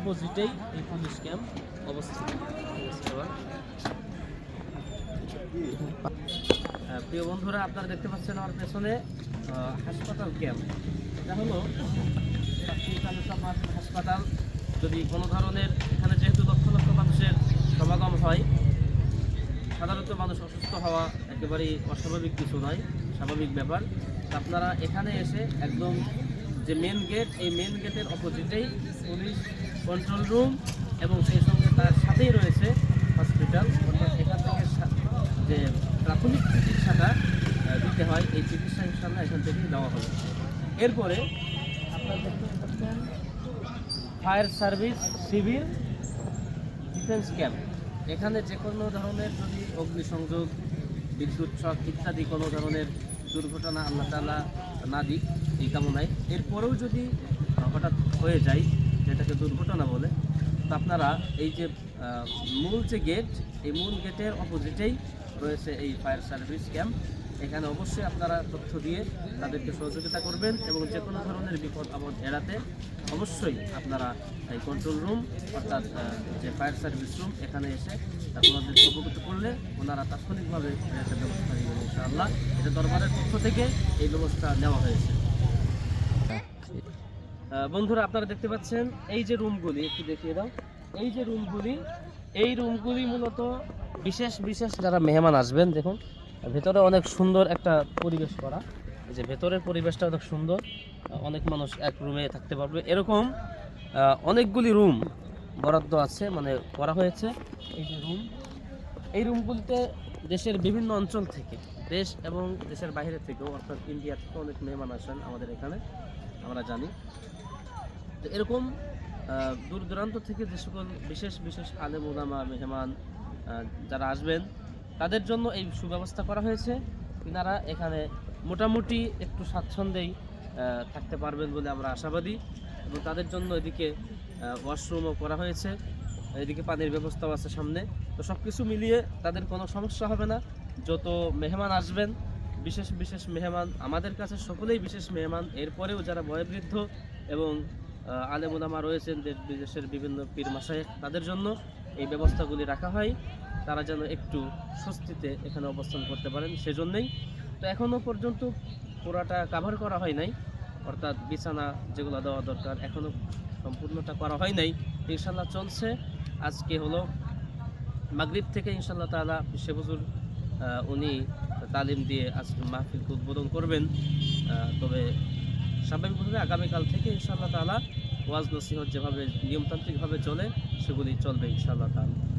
অপোজিটেই এই police camp অবস্থিত। প্রিয় বন্ধুরা, আপনারা দেখতে পাচ্ছেন আমার পেছনে হাসপাতাল ক্যাম্প। এটা হলো হাসপাতাল। যদি কোনো ধরনের এখানে যেহেতু লক্ষ লক্ষ মানুষের সমাগম হয়, সাধারণত মানুষ অসুস্থ হওয়া একেবারেই অস্বাভাবিক কিছু নয়, স্বাভাবিক ব্যাপার। আপনারা এখানে এসে একদম যে মেন গেট এই মেন গেটের অপোজিটেই পুলিশ কন্ট্রোল রুম এবং সেই সঙ্গে তার সাথেই রয়েছে হসপিটাল অর্থাৎ এখান থেকে যে প্রাথমিক চিকিৎসাটা দিতে হয়, এই চিকিৎসা ইনশাল্লাহ এখান থেকেই দেওয়া হবে। এরপরে fire service civil defence camp এখানে যে কোনো ধরনের যদি অগ্নিসংযোগ, বিদ্যুৎ শক ইত্যাদি কোনো ধরনের দুর্ঘটনা আল্লাহ তালা না দিক, এই কামনায়। এরপরেও যদি হঠাৎ হয়ে যায় যেটাকে দুর্ঘটনা বলে, তো আপনারা এই যে মূল যে গেট এই মূল গেটের অপোজিটেই রয়েছে এই ফায়ার সার্ভিস ক্যাম্প এখানে অবশ্যই আপনারা তথ্য দিয়ে তাদেরকে সহযোগিতা করবেন এবং যে কোনো ধরনের বিপদ আপদ এড়াতে অবশ্যই আপনারা এই কন্ট্রোল রুম অর্থাৎ যে ফায়ার সার্ভিস রুম এখানে এসে আপনাদেরকে অবগত করলে ওনারা তাৎক্ষণিকভাবে একটা ব্যবস্থা নেবেন ইনশাআল্লাহ। এটা দরবারের পক্ষ থেকে এই ব্যবস্থা নেওয়া হয়েছে। বন্ধুরা, আপনারা দেখতে পাচ্ছেন এই যে রুমগুলি, একটু দেখিয়ে দাও। এই যে রুমগুলি, এই রুমগুলি মূলত বিশেষ বিশেষ যারা মেহমান আসবেন, দেখুন, ভেতরে অনেক সুন্দর একটা পরিবেশ করা। এই যে ভেতরের পরিবেশটা অনেক সুন্দর অনেক মানুষ এক রুমে থাকতে পারবে। এরকম অনেকগুলি রুম বরাদ্দ আছে মানে করা হয়েছে। এই যে রুম, এই রুমগুলিতে দেশের বিভিন্ন অঞ্চল থেকে, দেশ এবং দেশের বাইরে থেকেও, অর্থাৎ ইন্ডিয়া থেকে অনেক মেহমান আসেন আমাদের এখানে, আমরা জানি। তো এরকম দূর দূরান্ত থেকে যে সকল বিশেষ বিশেষ আলেম ওলামা মেহমান যারা আসবেন, তাদের জন্য এই সুব্যবস্থা করা হয়েছে। তিনারা এখানে মোটামুটি একটু স্বাচ্ছন্দ্যেই থাকতে পারবেন বলে আমরা আশাবাদী এবং তাদের জন্য এদিকে ওয়াশরুমও করা হয়েছে। এদিকে পানির ব্যবস্থাও আছে সামনে। তো সব কিছু মিলিয়ে তাদের কোনো সমস্যা হবে না। যত মেহমান আসবেন বিশেষ বিশেষ মেহমান আমাদের কাছে সকলেই বিশেষ মেহমান। এরপরেও যারা বয়োবৃদ্ধ এবং আহ, আলেম ওলামা রয়েছেন দেশ বিদেশের বিভিন্ন পীর মাসায় তাদের জন্য এই ব্যবস্থাগুলি রাখা হয়। তারা যেন একটু স্বস্তিতে এখানে অবস্থান করতে পারেন সেজন্যই। তো এখনও পর্যন্ত পুরাটা কাভার করা হয় নাই। অর্থাৎ বিছানা যেগুলো দেওয়া দরকার এখনও সম্পূর্ণটা করা হয় নাই। ইনশাল্লাহ চলছে। আজকে হলো মাগরীব থেকে ইনশাল্লাহ তালা শেবুজুর উনি তালিম দিয়ে আজকে মাহফিলকে উদ্বোধন করবেন। তবে স্বাভাবিকভাবে আগামীকাল থেকে ইনশাআল্লাহ তালা ওয়াজ নসিহত যেভাবে নিয়মতান্ত্রিকভাবে চলে, সেগুলি চলবে ইনশাআল্লাহ তাআলা।